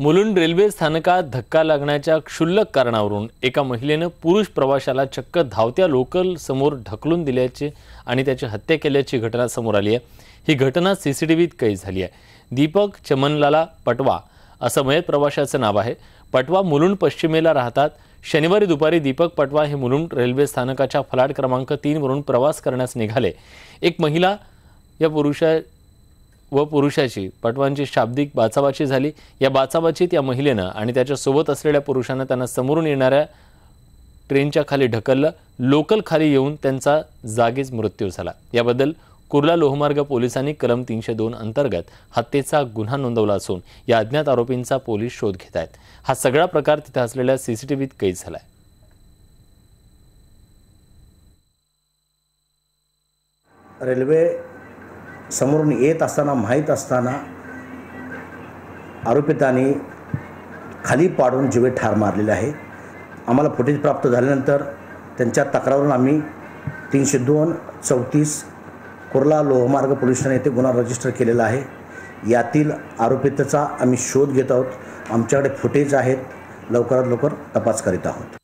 Mulund railway स्थानकात धक्का लागण्याच्या क्षुल्लक कारणावरून एका महिलेनं पुरुष प्रवाशाला चक्क धावत्या लोकल समोर ढकलून दिल्याची आणि त्याची हत्या केल्याची घटना समोर आली आहे. ही घटना सी सी टी व्हीत कैद झाली आहे. दीपक चमनलाला पटवा असं मयत प्रवाशाचं नाव आहे. पटवा मुलुंड पश्चिमेला राहतात. शनिवारी दुपारी दीपक पटवा हे मुलुंड रेल्वे स्थानकाच्या फलाट क्रमांक तीनवरून प्रवास करण्यास निघाले. एक महिला या पुरुषा व पुरुषाची पटवांची शाब्दिक बाचाबाची झाली. या बाचाबाचीत या महिलेनं आणि त्याच्यासोबत असलेल्या पुरुषानं त्यांना समोरून येणाऱ्या ट्रेनच्या खाली ढकललं. लोकल खाली येऊन त्यांचा जागीच मृत्यू झाला. याबद्दल कुर्ला लोहमार्ग पोलिसांनी कलम तीनशे दोन अंतर्गत हत्येचा गुन्हा नोंदवला असून या अज्ञात आरोपींचा पोलीस शोध घेत आहेत. हा सगळा प्रकार तिथे असलेल्या सीसीटीव्हीत कैद झालाय. रेल्वे समोरून येत असताना माहीत असताना आरोपितांनी खाली पाडून जीवे ठार मारलेले आहे. आम्हाला फुटेज प्राप्त झाल्यानंतर त्यांच्या तक्रारून आम्ही तीनशे दोन चौतीस कुर्ला लोहमार्ग पोलीस ठाणे येथे गुन्हा रजिस्टर केलेला आहे. यातील आरोपिताचा आम्ही शोध घेत आहोत. आमच्याकडे फुटेज आहेत. लवकरात लवकर तपास करीत आहोत.